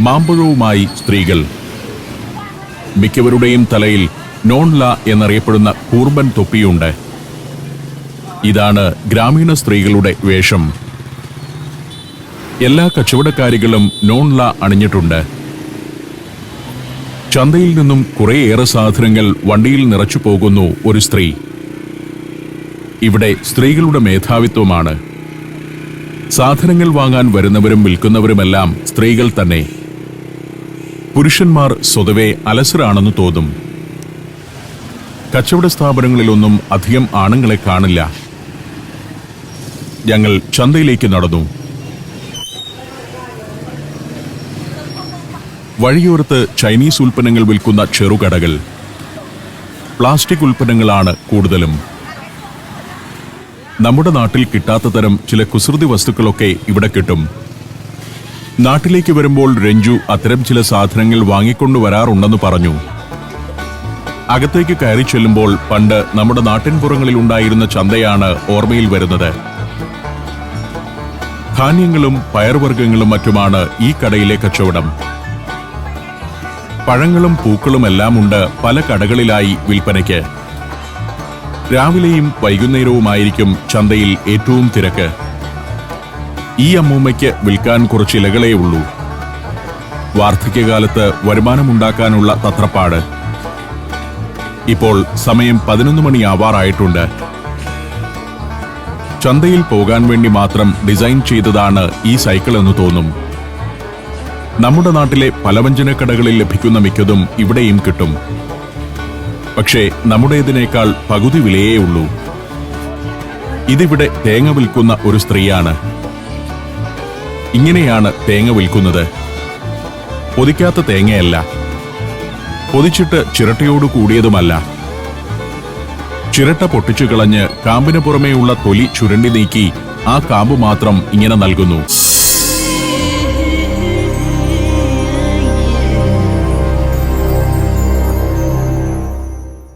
മാമ്പഴവുമായി സ്ത്രീകൾ. മിക്കവരുടെയും തലയിൽ നോൺല എന്നറിയപ്പെടുന്ന കൂർബൻ തൊപ്പിയുണ്ട്. ഇതാണ് ഗ്രാമീണ സ്ത്രീകളുടെ വേഷം. എല്ലാ കച്ചവടക്കാരികളും നോൺല അണിഞ്ഞിട്ടുണ്ട്. ചന്തയിൽ നിന്നും കുറേയേറെ സാധനങ്ങൾ വണ്ടിയിൽ നിറച്ചു പോകുന്നു ഒരു സ്ത്രീ. ഇവിടെ സ്ത്രീകളുടെ മേധാവിത്വമാണ്. സാധനങ്ങൾ വാങ്ങാൻ വരുന്നവരും വിൽക്കുന്നവരുമെല്ലാം സ്ത്രീകൾ തന്നെ. പുരുഷന്മാർ സ്വതവേ അലസരാണെന്ന് തോന്നും. കച്ചവട സ്ഥാപനങ്ങളിലൊന്നും അധികം ആണുങ്ങളെ കാണില്ല. ഞങ്ങൾ ചന്തയിലേക്ക് നടന്നു. വഴിയോരത്ത് ചൈനീസ് ഉൽപ്പന്നങ്ങൾ വിൽക്കുന്ന ചെറുകടകൾ. പ്ലാസ്റ്റിക് ഉൽപ്പന്നങ്ങളാണ് കൂടുതലും. നമ്മുടെ നാട്ടിൽ കിട്ടാത്ത തരം ചില കുസൃതി വസ്തുക്കളൊക്കെ ഇവിടെ കിട്ടും. നാട്ടിലേക്ക് വരുമ്പോൾ രഞ്ജു അത്തരം ചില സാധനങ്ങൾ വാങ്ങിക്കൊണ്ടു വരാറുണ്ടെന്ന് പറഞ്ഞു. അകത്തേക്ക് കയറി ചെല്ലുമ്പോൾ പണ്ട് നമ്മുടെ നാട്ടിൻപുറങ്ങളിൽ ഉണ്ടായിരുന്ന ചന്തയാണ് ഓർമ്മയിൽ വരുന്നത്. ധാന്യങ്ങളും പയർവർഗങ്ങളും മറ്റുമാണ് ഈ കടയിലെ കച്ചവടം. പഴങ്ങളും പൂക്കളും എല്ലാം ഉണ്ട് പല കടകളിലായി വിൽപ്പനയ്ക്ക്. രാവിലെയും വൈകുന്നേരവുമായിരിക്കും ചന്തയിൽ ഏറ്റവും തിരക്ക്. ഈ അമ്മൂമ്മയ്ക്ക് വിൽക്കാൻ കുറച്ച് ഇലകളേ ഉള്ളൂ. വാർദ്ധക്യകാലത്ത് വരുമാനമുണ്ടാക്കാനുള്ള തത്രപ്പാട്. ഇപ്പോൾ സമയം പതിനൊന്ന് മണിയാവാറായിട്ടുണ്ട് ചന്തയിൽ പോകാൻ വേണ്ടി മാത്രം ഡിസൈൻ ചെയ്തതാണ് ഈ സൈക്കിൾ എന്ന് തോന്നും. നമ്മുടെ നാട്ടിലെ പലവ്യഞ്ജനക്കടകളിൽ ലഭിക്കുന്ന മിക്കതും ഇവിടെയും കിട്ടും. പക്ഷേ നമ്മുടേതിനേക്കാൾ പകുതി വിലയേ ഉള്ളൂ. ഇതിവിടെ തേങ്ങ വിൽക്കുന്ന ഒരു സ്ത്രീയാണ്. ഇങ്ങനെയാണ് തേങ്ങ വിൽക്കുന്നത്. പൊതിക്കാത്ത തേങ്ങയല്ല. പൊതിച്ചിട്ട് ചിരട്ടയോട് കൂടിയതുമല്ല. ചിരട്ട പൊട്ടിച്ചു കളഞ്ഞ് കാമ്പിന് പുറമേയുള്ള തൊലി ചുരണ്ടി നീക്കി ആ കാമ്പ് മാത്രം ഇങ്ങനെ നൽകുന്നു.